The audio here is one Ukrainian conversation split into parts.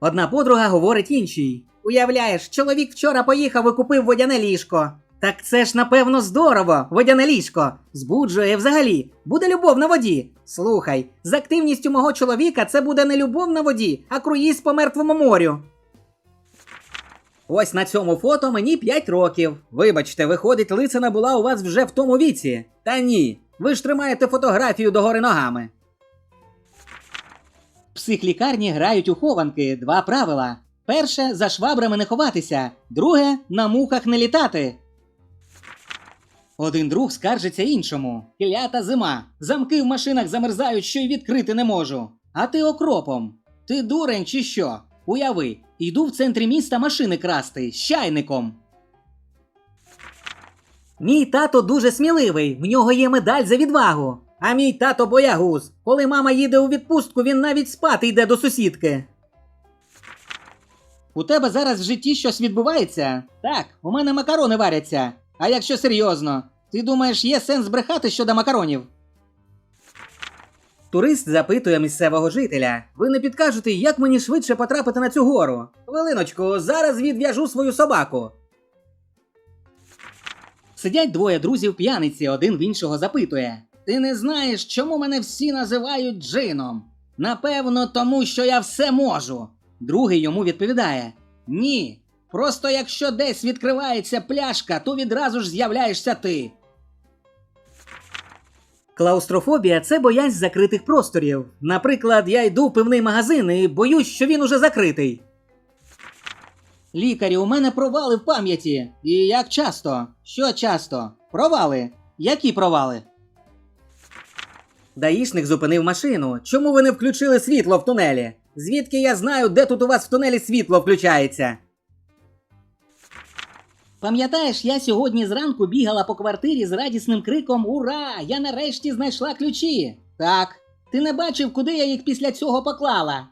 Одна подруга говорить іншій. Уявляєш, чоловік вчора поїхав і купив водяне ліжко. Так це ж напевно здорово, водяне ліжко. Збуджує взагалі. Буде любов на воді. Слухай, з активністю мого чоловіка це буде не любов на воді, а круїз по мертвому морю. Ось на цьому фото мені 5 років. Вибачте, виходить, лицина була у вас вже в тому віці. Та ні, ви ж тримаєте фотографію догори ногами. Психлікарні грають у хованки два правила. Перше за швабрами не ховатися, друге на мухах не літати. Один друг скаржиться іншому. Клята зима. Замки в машинах замерзають, що й відкрити не можу. А ти окропом. Ти дурень чи що? Уяви, йду в центрі міста машини красти з чайником. Мій тато дуже сміливий, в нього є медаль за відвагу. А мій тато боягуз. Коли мама їде у відпустку, він навіть спати йде до сусідки. У тебе зараз в житті щось відбувається? Так, у мене макарони варяться. А якщо серйозно, ти думаєш, є сенс брехати щодо макаронів? Турист запитує місцевого жителя: ви не підкажете, як мені швидше потрапити на цю гору? Хвилиночку, зараз відв'яжу свою собаку. Сидять двоє друзів п'яниці, один в іншого запитує: Ти не знаєш, чому мене всі називають джином? Напевно, тому що я все можу. Другий йому відповідає: Ні. Просто якщо десь відкривається пляшка, то відразу ж з'являєшся ти. Клаустрофобія це боязнь закритих просторів. Наприклад, я йду в пивний магазин і боюсь, що він уже закритий. Лікарі, у мене провали в пам'яті. І як часто? Що часто? Провали? Які провали? Даїшник зупинив машину. Чому ви не включили світло в тунелі? Звідки я знаю, де тут у вас в тунелі світло включається? Пам'ятаєш, я сьогодні зранку бігала по квартирі з радісним криком Ура! Я нарешті знайшла ключі. Так. Ти не бачив, куди я їх після цього поклала?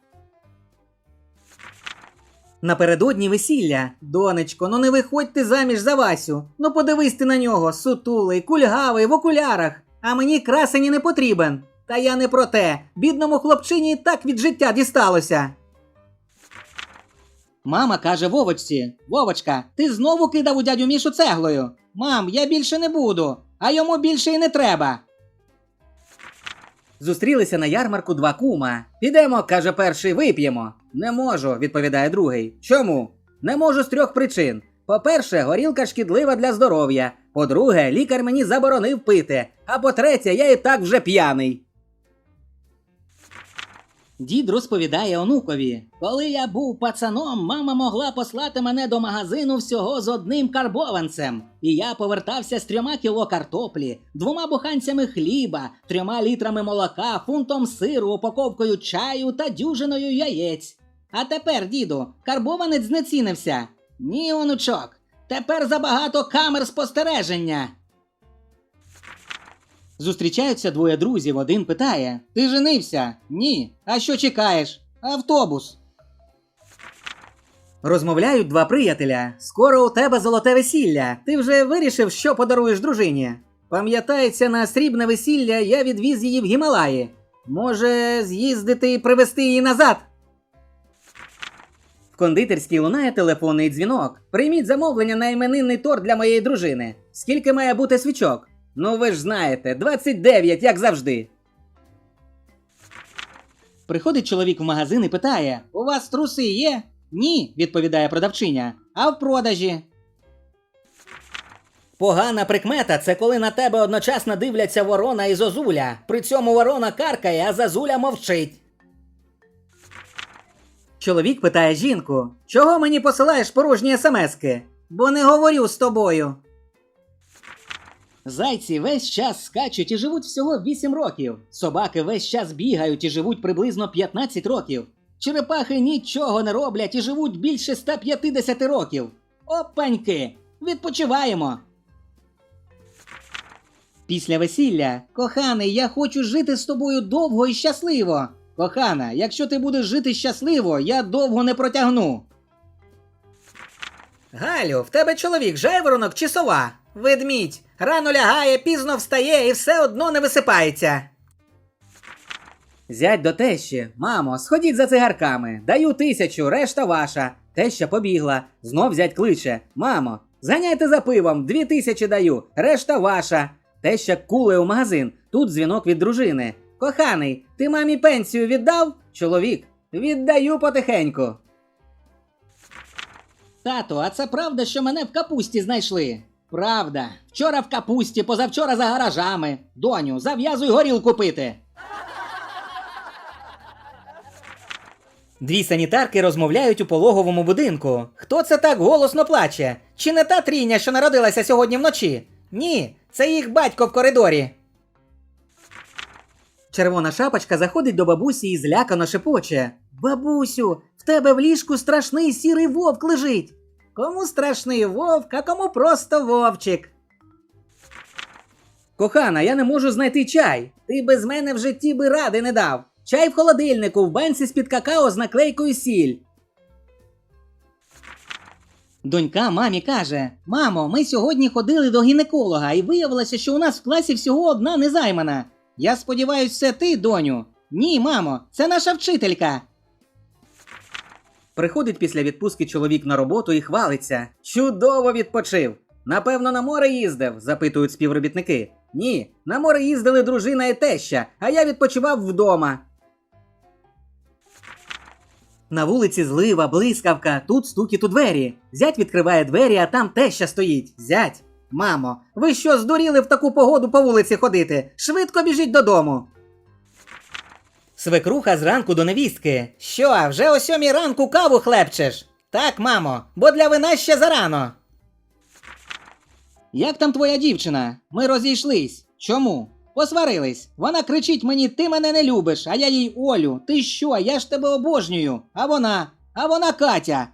Напередодні весілля. Донечко, ну не виходь ти заміж за Васю. Ну подивись ти на нього, сутулий, кульгавий, в окулярах. А мені красені не потрібен. Та я не про те. Бідному хлопчині так від життя дісталося. Мама каже Вовочці: Вовочка, ти знову кидав у дядю Мішу цеглою. Мам, я більше не буду, а йому більше і не треба. Зустрілися на ярмарку два кума. Підемо, каже перший, вип'ємо. Не можу, відповідає другий. Чому? Не можу з трьох причин. По-перше, горілка шкідлива для здоров'я. По-друге, лікар мені заборонив пити. А по-третє, я і так вже п'яний. Дід розповідає онукові: Коли я був пацаном, мама могла послати мене до магазину всього з одним карбованцем. І я повертався з трьома кіло картоплі, двома буханцями хліба, трьома літрами молока, фунтом сиру, упаковкою чаю та дюжиною яєць. А тепер, діду, карбованець знецінився. Ні, онучок. Тепер забагато камер спостереження. Зустрічаються двоє друзів. Один питає: Ти женився? Ні. А що чекаєш? Автобус. Розмовляють два приятеля. Скоро у тебе золоте весілля. Ти вже вирішив, що подаруєш дружині. Пам'ятається, на срібне весілля я відвіз її в Гімалаї. Може, з'їздити і привезти її назад. Кондитерській лунає телефонний дзвінок. Прийміть замовлення на іменинний торт для моєї дружини. Скільки має бути свічок? Ну ви ж знаєте, 29, як завжди. Приходить чоловік в магазин і питає: У вас труси є? Ні, відповідає продавчиня. А в продажі. Погана прикмета це коли на тебе одночасно дивляться ворона і зозуля. При цьому ворона каркає, а зозуля мовчить. Чоловік питає жінку: Чого мені посилаєш порожні смски? Бо не говорю з тобою. Зайці весь час скачуть і живуть всього 8 років. Собаки весь час бігають і живуть приблизно 15 років. Черепахи нічого не роблять і живуть більше 150 років. Опаньки! Відпочиваємо. Після весілля, коханий, я хочу жити з тобою довго і щасливо. Кохана, якщо ти будеш жити щасливо, я довго не протягну. Галю, в тебе чоловік жайворонок чи сова? Ведмідь. Рано лягає, пізно встає і все одно не висипається. Зять до тещі, мамо, сходіть за цигарками, даю тисячу, решта ваша. Теща побігла, знов зять кличе. Мамо, зганяйте за пивом, дві тисячі даю, решта ваша. Теща куле у магазин, тут дзвінок від дружини. Коханий, ти мамі пенсію віддав? Чоловік, віддаю потихеньку. Тато, а це правда, що мене в капусті знайшли? Правда. Вчора в капусті, позавчора за гаражами. Доню, зав'язуй горілку пити. Дві санітарки розмовляють у пологовому будинку. Хто це так голосно плаче? Чи не та тріня, що народилася сьогодні вночі? Ні, це їх батько в коридорі. Червона шапочка заходить до бабусі і злякано шепоче. Бабусю, в тебе в ліжку страшний сірий вовк лежить. Кому страшний вовк, а кому просто вовчик. Кохана, я не можу знайти чай. Ти без мене в житті би ради не дав. Чай в холодильнику, в банці з-під какао з наклейкою сіль. Донька мамі каже: Мамо, ми сьогодні ходили до гінеколога, і виявилося, що у нас в класі всього одна незаймана. Я сподіваюся, це ти, доню. Ні, мамо, це наша вчителька. Приходить після відпустки чоловік на роботу і хвалиться. Чудово відпочив. Напевно, на море їздив, запитують співробітники. Ні, на море їздили дружина і теща, а я відпочивав вдома. На вулиці злива, блискавка, тут стукіт у двері. Зять відкриває двері, а там теща стоїть. Зять. Мамо, ви що здуріли в таку погоду по вулиці ходити? Швидко біжіть додому. Свекруха зранку до невістки. Що, вже о сьомій ранку каву хлебчеш? Так, мамо, бо для вина ще зарано. Як там твоя дівчина? Ми розійшлись. Чому? Посварились. Вона кричить мені: ти мене не любиш, а я їй Олю. Ти що? Я ж тебе обожнюю. А вона, а вона Катя.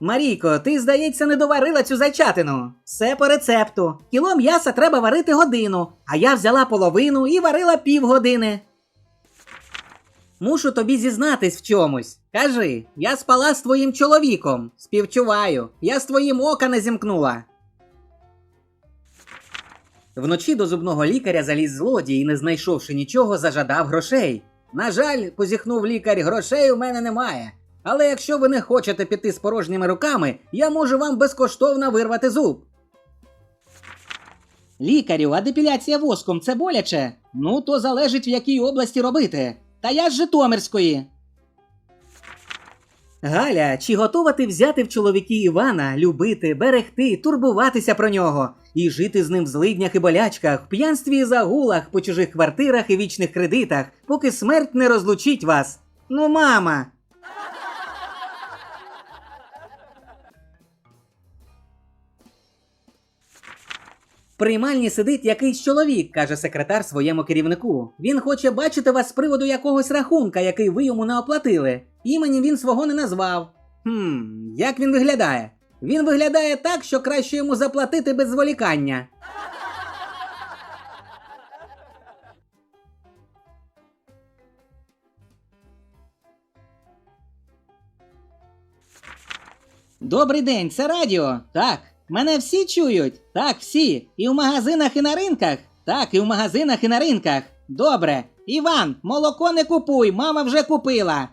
Марійко, ти, здається, не доварила цю зайчатину. Все по рецепту. Кіло м'яса треба варити годину, а я взяла половину і варила півгодини. Мушу тобі зізнатись в чомусь. Кажи, я спала з твоїм чоловіком. Співчуваю, я з твоїм ока не зімкнула. Вночі до зубного лікаря заліз злодій і, не знайшовши нічого, зажадав грошей. На жаль, позіхнув лікар, грошей у мене немає. Але якщо ви не хочете піти з порожніми руками, я можу вам безкоштовно вирвати зуб. Лікарю, а депіляція воском це боляче? Ну, то залежить в якій області робити. Та я з Житомирської. Галя, чи готова ти взяти в чоловіки Івана, любити, берегти, турбуватися про нього і жити з ним в злиднях і болячках, в п'янстві і загулах, по чужих квартирах і вічних кредитах, поки смерть не розлучить вас? Ну, мама. В приймальні сидить якийсь чоловік, каже секретар своєму керівнику. Він хоче бачити вас з приводу якогось рахунка, який ви йому не оплатили. Імені він свого не назвав. Хм, як він виглядає? Він виглядає так, що краще йому заплатити без зволікання. Добрий день, це радіо. Так. Мене всі чують? Так, всі. І в магазинах, і на ринках? Так, і в магазинах, і на ринках. Добре. Іван, молоко не купуй, мама вже купила.